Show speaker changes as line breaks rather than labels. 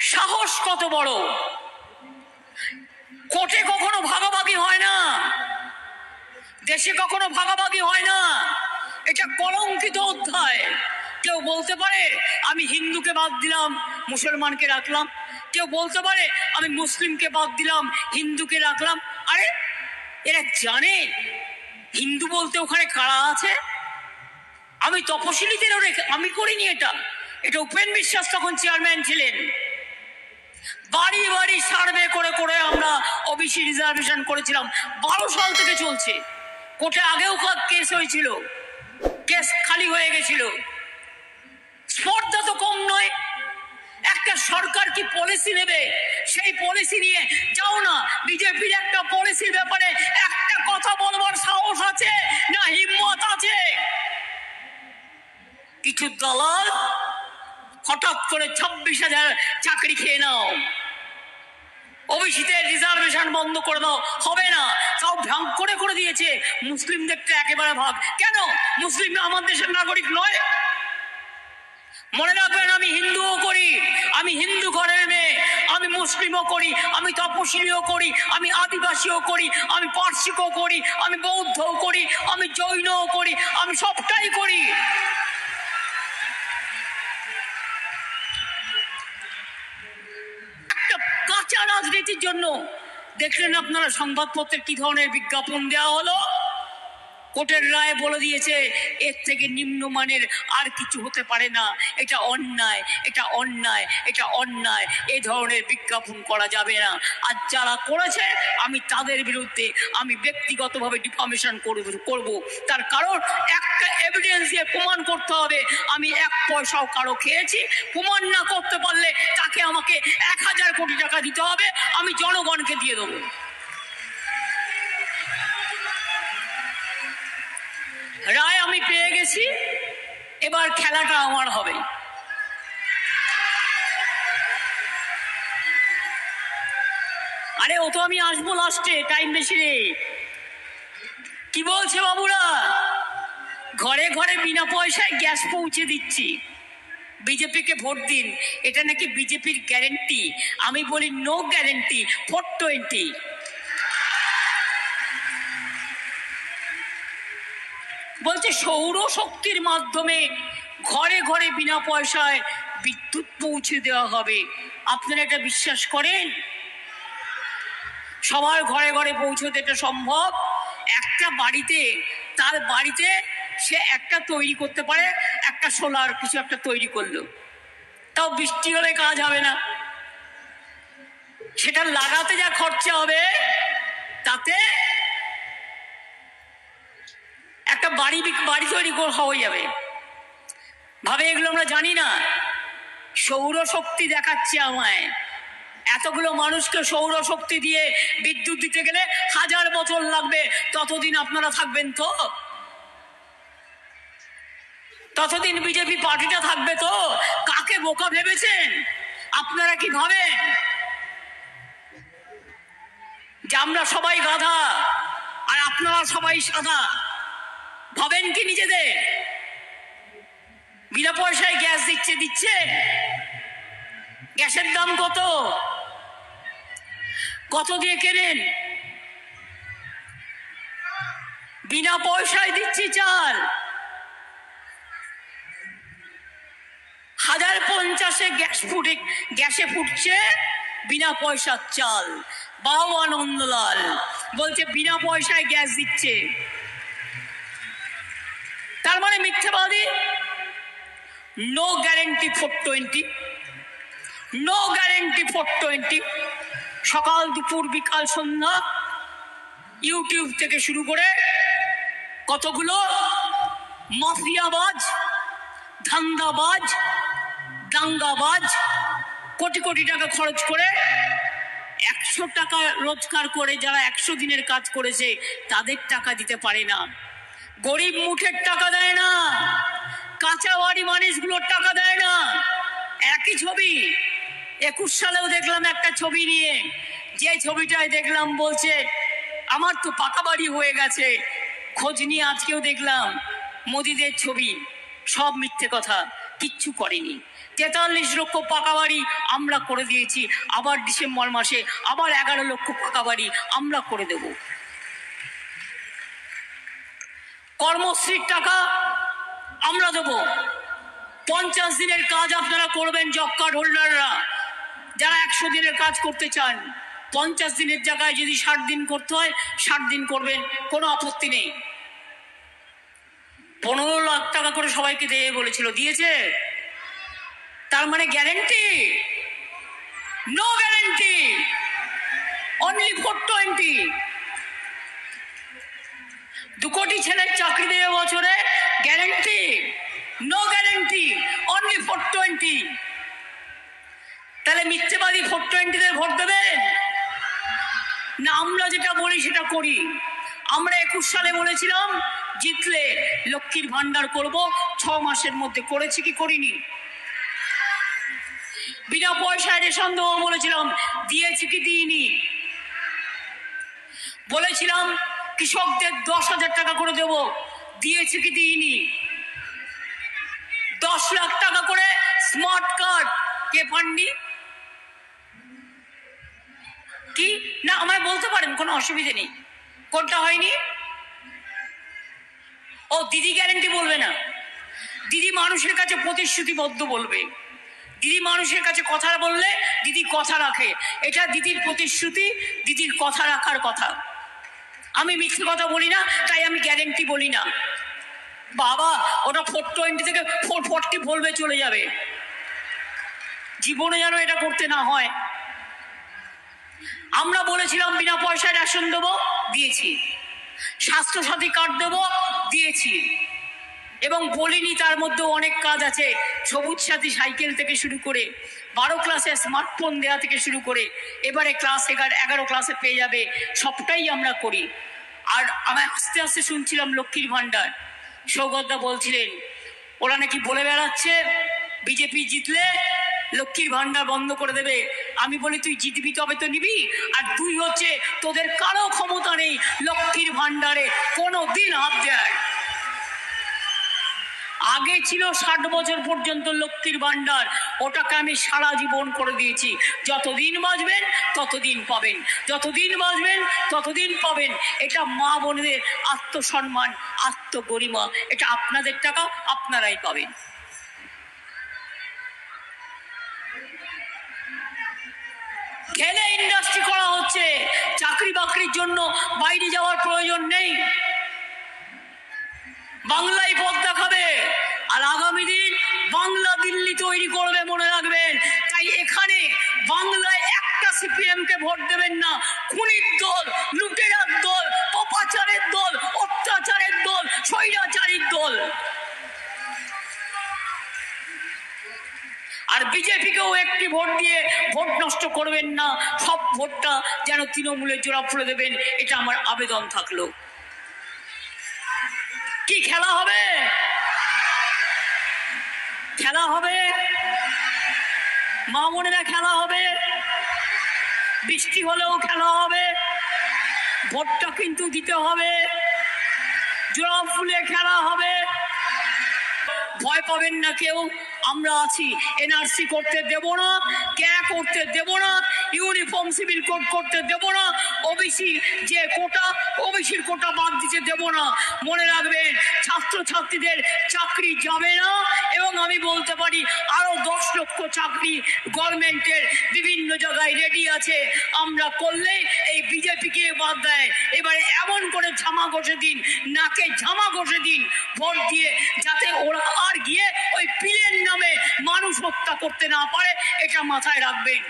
সাহস কত বড়? কোর্টে কখনো ভাগাভাগি হয় না। দেশে কখনো ভাগাভাগি হয় না। এটা কলঙ্কিত অধ্যায়। কেউ বলতে পারে, আমি হিন্দুকে বাদ দিলাম, মুসলমানকে রাখলাম। কেউ বলতে পারে, আমি মুসলিমকে বাদ দিলাম, হিন্দুকে রাখলাম। আরে, এরা জানে? হিন্দু বলতে ওখানে কারা আছে? আমি তপশিলীদেরও রেখে আমি করিনি এটা। এটা উপেন বিশ্বাস তখন চেয়ারম্যান ছিলেন। বাড়ি বাড়ি সার্ভে করে করে আমরা ওবিসি রিজার্ভেশন করেছিলাম। বারো সাল থেকে চলছে। কোর্টে আগেও কেস হয়েছিল। কেস খালি হয়ে গেছিল। স্পর্ধা তো কম নয়। একটা সরকার কি পলিসি নেবে? সেই পলিসি নিয়ে যাও না। বিজেপির একটা পলিসির ব্যাপারে একটা কথা বলবার সাহস আছে না হিম্মত আছে? কিছু দলাল হঠাৎ করে ছাব্বিশ হাজার চাকরি খেয়ে নাও। ওবিসিতে রিজার্ভেশন বন্ধ করে দাও। হবে না। তাও ভাগ করে করে দিয়েছে। মুসলিমদেরটা একেবারে ভাগ। কেন? মুসলিম আমার দেশের নাগরিক নয়। মনে রাখবেন, আমি হিন্দুও করি। আমি হিন্দু ঘরের মেয়ে। আমি মুসলিমও করি। আমি তপশিলীও করি। আমি আদিবাসীও করি। আমি পার্সিকও করি। আমি বৌদ্ধও করি। আমি জৈনও করি। আমি সবটাই করি। রাজনীতির জন্য। দেখলেন আপনারা সংবাদপত্রে কি ধরনের বিজ্ঞাপন দেওয়া হলো? কোর্টের রায় বলে দিয়েছে, এর থেকে নিম্নমানের আর কিছু হতে পারে না। এটা অন্যায় এটা অন্যায় এটা অন্যায়। এই ধরনের বিজ্ঞাপন করা যাবে না। আর যারা করেছে, আমি তাদের বিরুদ্ধে আমি ব্যক্তিগতভাবে ডিফামেশন করব তার কারণ একটা এভিডেন্স দিয়ে প্রমাণ করতে হবে। আমি এক পয়সাও কারও খেয়েছি। প্রমাণ না করতে পারলে তাকে আমাকে এক হাজার কোটি টাকা দিতে হবে। আমি জনগণকে দিয়ে দেবো। রায় আমি পেয়ে গেছি, এবার খেলাটা আমার হবে। আরে, ও তো আমি আসব লাস্টে টাইম বেশি নেই কি বলছে বাবুরা? ঘরে ঘরে বিনা পয়সায় গ্যাস পৌঁছে দিচ্ছি। বিজেপিকে ভোট দিন। এটা নাকি বিজেপির গ্যারেন্টি আমি বলি নো গ্যারেন্টি ফোর টোয়েন্টি বলছে সৌর শক্তির মাধ্যমে ঘরে ঘরে বিনা পয়সায় বিদ্যুৎ পৌঁছে দেওয়া হবে। আপনারা এটা বিশ্বাস করেন? সবার ঘরে ঘরে পৌঁছতে এটা সম্ভব? একটা বাড়িতে, তার বাড়িতে সে একটা তৈরি করতে পারে, একটা সোলার কিছু একটা তৈরি করল। তাও বৃষ্টি হলে কাজ হবে না। সেটা লাগাতে যা খরচা হবে, তাতে একটা বাড়ি বাড়ি তৈরি হয়ে যাবে। ভাবে এগুলো আমরা জানি না। সৌরশক্তি দেখাচ্ছে আমায়। এতগুলো মানুষকে সৌরশক্তি দিয়ে বিদ্যুৎ দিতে গেলে হাজার বছর লাগবে। ততদিন আপনারা থাকবেন তো? ততদিন বিজেপি পার্টিটা থাকবে তো? কাকে বোকা ভেবেছেন? আপনারা কি ভাবেন? যে আমরা সবাই গাধা, আর আপনারা সবাই সাদা। ভাবেন কি নিজেদের? বিনা পয়সায় গ্যাস দিচ্ছে দিচ্ছে? গ্যাসের দাম কত? কত দিয়ে কেনেন? বিনা পয়সায় দিচ্ছি চাল। হাজার পঞ্চাশে গ্যাস ফুটে, গ্যাসে ফুটছে বিনা পয়সার চাল। বাবু আনন্দলাল বলছে, বিনা পয়সায় গ্যাস দিচ্ছে। তার মানে মিথ্যাবাদী no guarantee four twenty no guarantee four twenty সকাল, দুপুর, বিকাল, সন্ধ্যা ইউটিউব থেকে শুরু করে কতগুলো? মাফিয়াবাজ, ধান্দাবাজ, দাঙ্গাবাজ কোটি কোটি টাকা খরচ করে একশো টাকা রোজগার করে যারা একশো দিনের কাজ করেছে, তাদের টাকা দিতে পারে না। গরিব মুখের টাকা দেয় না। কাঁচা বাড়ি মানুষগুলোর টাকা দেয় না। একই ছবি। একুশ সালেও দেখলাম একটা ছবি নিয়ে। যে ছবিটায় দেখলাম বলছে, আমার তো পাকা বাড়ি হয়ে গেছে। খোঁজ নিয়ে আজকেও দেখলাম। মোদিদের ছবি। সব মিথ্যে কথা। কিচ্ছু করেনি। তেতাল্লিশ লক্ষ পাকা বাড়ি আমরা করে দিয়েছি। আবার ডিসেম্বর মাসে আবার এগারো লক্ষ পাকা বাড়ি আমরা করে দেব। কর্মশ্রীর টাকা আমরা দেবো। পঞ্চাশ দিনের কাজ আপনারা করবেন জব কার্ড হোল্ডাররা যারা একশো দিনের কাজ করতে চান, পঞ্চাশ দিনের জায়গায় যদি ষাট দিন করতে হয়, ষাট দিন করবেন, কোনো আপত্তি নেই। পনেরো লাখ টাকা করে সবাইকে দেবে বলেছিল। দিয়েছে? তার মানে guarantee no guarantee only four twenty দু কোটি ছেলের চাকরি দেবে বছরে guarantee no guarantee only four twenty তাহলে মিথ্যেবাদী ফোর টোয়েন্টিদের ভোট দেবেন না, আমরা যেটা বলি সেটা করি। আমরা একুশ সালে বলেছিলাম, জিতলে লক্ষ্মীর ভান্ডার করব, ছ মাসের মধ্যে করেছি কি করিনি। বিনা পয়সায় রেশন দেবো বলেছিলাম, দিয়েছি কি দিইনি। বলেছিলাম কৃষকদের দশ হাজার টাকা করে দেব। দিয়েছি কি দিইনি। দশ লাখ টাকা করে স্মার্ট কার্ড কে পাননি? কি? না, আমায় বলতে পারেন, কোনো অসুবিধে নেই। কোনটা হয়নি? ও, দিদি গ্যারেন্টি বলবে না। দিদি মানুষের কাছে প্রতিশ্রুতিবদ্ধ বলবে। দিদি মানুষের কাছে কথা বললে দিদি কথা রাখে। এটা দিদির প্রতিশ্রুতি, দিদির কথা রাখার কথা। আমি মিথ্যে কথা বলি না, তাই আমি গ্যারেন্টি বলি না। বাবা, ওটা ফোর টোয়েন্টি থেকে ফোর ফোরটি বলবে চলে যাবে। জীবনে যেন এটা করতে না হয়। আমরা বলেছিলাম বিনা পয়সায় রেশন দেবো, দিয়েছি। স্বাস্থ্যসাথী কার্ড দেবো, দিয়েছি। এবং বলিনি তার মধ্যে অনেক কাজ আছে। সবুজ সাথী সাইকেল থেকে শুরু করে, বারো ক্লাসে স্মার্টফোন দেওয়া থেকে শুরু করে, এবারে ক্লাস এগারো এগারো ক্লাসে পেয়ে যাবে, সবটাই আমরা করি। আর আমি আস্তে আস্তে শুনছিলাম লক্ষ্মীর ভাণ্ডার। সৌগতদা বলছিলেন, ওরা নাকি বলে বেড়াচ্ছে বিজেপি জিতলে লক্ষ্মীর ভাণ্ডার বন্ধ করে দেবে। আমি বলি, তুই জিতবি তবে তো নিবি, আর তুই হচ্ছে তোদের কারও ক্ষমতা নেই লক্ষ্মীর ভাণ্ডারে। কোনো দিন হাত দেয়। আগে ছিল ষাট বছর পর্যন্ত লক্ষ্মীর ভাণ্ডার। ওটাকে আমি সারা জীবন করে দিয়েছি। যতদিন বাঁচবেন, ততদিন পাবেন। যতদিন বাঁচবেন, ততদিন পাবেন। এটা মা বোনদের আত্মসম্মান, আত্মগরিমা। এটা আপনাদের টাকা, আপনারাই পাবেন। খেলে ইন্ডাস্ট্রি করা হচ্ছে। চাকরি বাকরির জন্য বাইরে যাওয়ার প্রয়োজন নেই। বাংলায় পথ দেখাবে। আর আগামী দিন বাংলা দিল্লি তৈরি করবে মনে রাখবেন। তাই এখানে বাংলায় একটা সিপিএম কে ভোট দেবেন না। খুনির দল, লুটেরার দল, অপাচারের দল, অত্যাচারের দল, স্বৈরাচারীর দল। আর বিজেপিকেও একটি ভোট দিয়ে ভোট নষ্ট করবেন না। সব ভোটটা যেন তৃণমূলের জোড়া ফুলে দেবেন, এটা আমার আবেদন থাকল। কি খেলা হবে? খেলা হবে। মামুনেরা খেলা হবে। বৃষ্টি হলেও খেলা হবে। ভোটটা কিন্তু দিতে হবে। জোড়া ফুলে খেলা হবে। ভয় পাবেন না কেউ। আমরা আছি এনআরসি করতে দেব না ক্যা করতে দেব না ইউনিফর্ম সিভিল কোড করতে দেব না ওবিসি যে কোটা ওবিসির কোটা বাদ দিতে দেব না। মনে রাখবেন, ছাত্রছাত্রীদের চাকরি যাবে না, এবং আমি বলতে পারি আরও দশ লক্ষ চাকরি গভর্নমেন্টের বিভিন্ন জায়গায় রেডি আছে। আমরা করলে এই বিজেপিকে বাদ দেয়। এবারে এমন করে ঝামা ঘষে দিন, নাকে ঝামা ঘষে দিন, ভোট দিয়ে যাতে ওরা আর গিয়ে ওই পিলের নামে মানুষ হত্যা করতে না পারে এটা মাথায় রাখবেন।